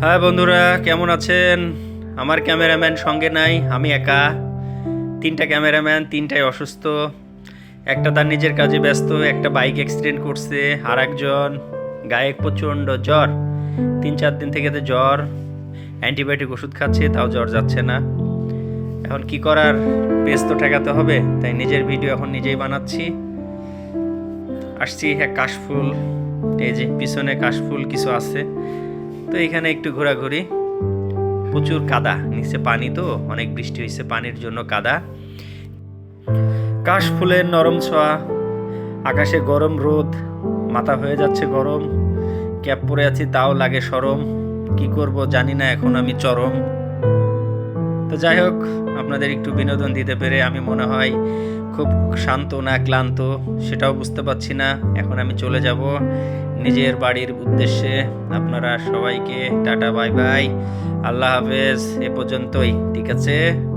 হ্যাঁ বন্ধুরা, কেমন আছেন? আমার ক্যামেরাম্যান সঙ্গে নাই, আমি একা। তিনটা ক্যামেরাম্যান, তিনটাই অসুস্থ। একটা তার নিজের কাজে ব্যস্ত, একটা বাইক অ্যাক্সিডেন্ট করছে আর একজন গায়ে প্রচণ্ড জ্বর। তিন চার দিন থেকে তো জ্বর। অ্যান্টিবায়োটিক ওষুধ খাচ্ছে, তাও জ্বর যাচ্ছে না। এখন কি করার? পেস তো ঠেকাতে হবে, তাই নিজের ভিডিও এখন নিজেই বানাচ্ছি। আসছি এক কাশফুল, এই যে পিছনে কাশফুল কিছু আছে। তো এখানে একটু ঘোরাঘুরি। প্রচুর কাদা, নিচে পানি তো, অনেক বৃষ্টি হয়েছে পানির জন্য কাদা। কাশ ফুলের নরম ছোঁয়া, আকাশে গরম রোদ, মাথা হয়ে যাচ্ছে গরম, ক্যাপ পরে আছি, তাও লাগে সরম, কি করব জানি না, এখন আমি চরম। তো যাই হোক, আপনাদের একটু বিনোদন দিতে পেরে আমি মনে হয় খুব শান্ত না ক্লান্ত, সেটাও বুঝতে পারছি না। এখন আমি চলে যাব নিজের বাড়ির উদ্দেশ্যে। আপনারা সবাইকে টাটা, বাই বাই। আল্লাহ হাফেজ, এ পর্যন্তই, ঠিক আছে?